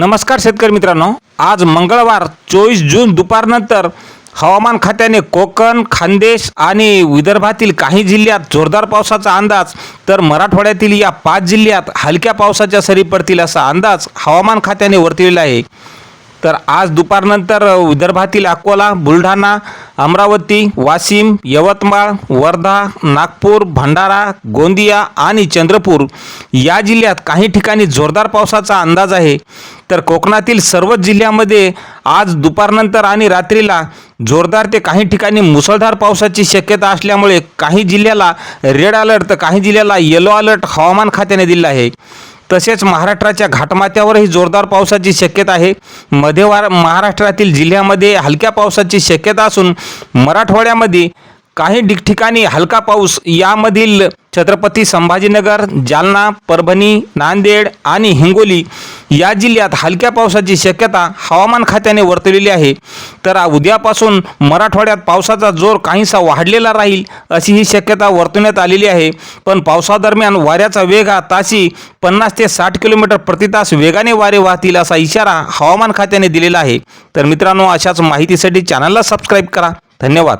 नमस्कार शेतकरी मित्रांनो. आज मंगळवार चोवीस जून दुपारनंतर हवामान खात्याने कोकण खानदेश आणि विदर्भातील काही जिल्ह्यात जोरदार पावसाचा अंदाज तर मराठवाड्यातील या पाच जिल्ह्यात हलक्या पावसाच्या सरी पडतील असा अंदाज हवामान खात्याने वर्तविला आहे. तर आज दुपारनंतर विदर्भातील अकोला बुलढाणा अमरावती वाशिम यवतमाळ वर्धा नागपूर भंडारा गोंदिया आणि चंद्रपूर या जिल्ह्यात काही ठिकाणी जोरदार पावसाचा अंदाज आहे. तर कोकणातील सर्वच जिल्ह्यामध्ये आज दुपारनंतर आणि रात्रीला जोरदार ते काही ठिकाणी मुसळधार पावसाची शक्यता असल्यामुळे काही जिल्ह्याला रेड अलर्ट तर काही जिल्ह्याला येलो अलर्ट हवामान खात्याने दिला आहे. तसेच महाराष्ट्राच्या घाटमाथ्यावरही जोरदार पावसाची शक्यता आहे. मध्यवार महाराष्ट्रातील जिल्ह्यामध्ये हलक्या पावसाची शक्यता असून मराठवाड्यामध्ये काही ठिकठिकाणी हलका पाऊस. यामधील छत्रपती संभाजीनगर जालना परभणी नांदेड आणि हिंगोली या जिल्ह्यात हलक्या पावसाची शक्यता हवामान खात्याने वर्तवलेली आहे. तर उद्यापासून मराठवाड्यात पावसाचा जोर काहीसा वाढलेला राहील अशी ही शक्यता वर्तवण्यात आलेली आहे. पण पावसादरम्यान वाऱ्याचा वेग हा ताशी पन्नास ते साठ किलोमीटर प्रति तास वेगाने वारे वाहतील असा इशारा हवामान खात्याने दिलेला आहे. तर मित्रांनो अशाच माहितीसाठी चॅनलला सबस्क्राईब करा. धन्यवाद.